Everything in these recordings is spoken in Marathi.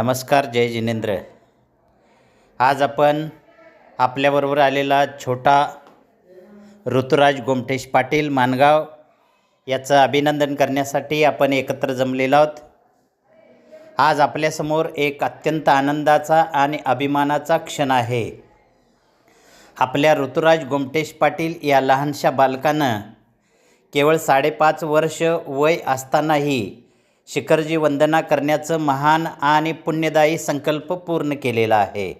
नमस्कार जय जिनेंद्र. आज आपण आपल्याबरोबर आलेला छोटा ऋतुराज गोमटेश पाटील मानगाव याचं अभिनंदन करण्यासाठी आपण एकत्र जमलेलो आहोत. आज आपल्यासमोर एक अत्यंत आनंदाचा आणि अभिमानाचा क्षण आहे. आपल्या ऋतुराज गोमटेश पाटील या लहानशा बालकानं केवळ साडेपाच वर्ष वय असतानाही शिखरजी वंदना करण्याचं महान आणि पुण्यदायी संकल्प पूर्ण केलेला आहे.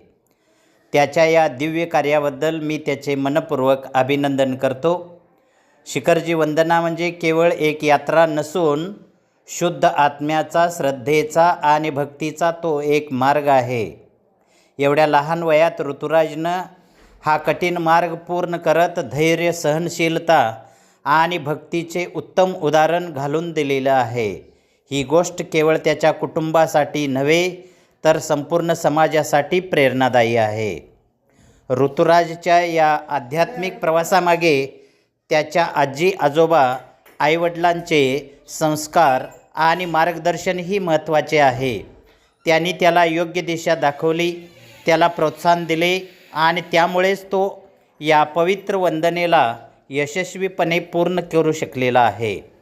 त्याच्या या दिव्य कार्याबद्दल मी त्याचे मनपूर्वक अभिनंदन करतो. शिखरजी वंदना म्हणजे केवळ एक यात्रा नसून शुद्ध आत्म्याचा श्रद्धेचा आणि भक्तीचा तो एक मार्ग आहे. एवढ्या लहान वयात ऋतुराजनं हा कठीण मार्ग पूर्ण करत धैर्य सहनशीलता आणि भक्तीचे उत्तम उदाहरण घालून दिलेलं आहे. ही गोष्ट केवळ त्याच्या कुटुंबासाठी नव्हे तर संपूर्ण समाजासाठी प्रेरणादायी आहे. ऋतुराजच्या या आध्यात्मिक प्रवासामागे त्याच्या आजी आजोबा आईवडिलांचे संस्कार आणि मार्गदर्शन ही महत्त्वाचे आहे. त्यांनी त्याला योग्य दिशा दाखवली त्याला प्रोत्साहन दिले आणि त्यामुळेच तो या पवित्र वंदनेला यशस्वीपणे पूर्ण करू शकलेला आहे.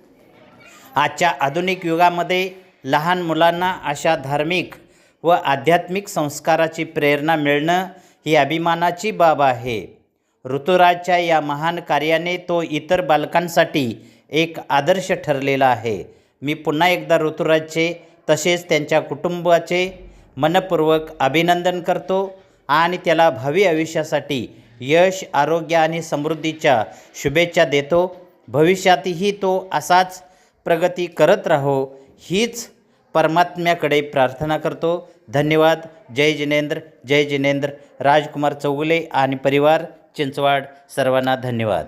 आजच्या आधुनिक युगामध्ये लहान मुलांना अशा धार्मिक व आध्यात्मिक संस्काराची प्रेरणा मिळणं ही अभिमानाची बाब आहे. ऋतुराजच्या या महान कार्याने तो इतर बालकांसाठी एक आदर्श ठरलेला आहे. मी पुन्हा एकदा ऋतुराजचे तसेच त्यांच्या कुटुंबाचे मनपूर्वक अभिनंदन करतो आणि त्याला भावी आयुष्यासाठी यश आरोग्य आणि समृद्धीच्या शुभेच्छा देतो. भविष्यातही तो असाच प्रगती करत राहो हीच परमात्म्याकडे प्रार्थना करतो. धन्यवाद. जय जिनेंद्र. जय जिनेंद्र. राजकुमार चौगुले आणि परिवार चिंचवाड सर्वांना धन्यवाद.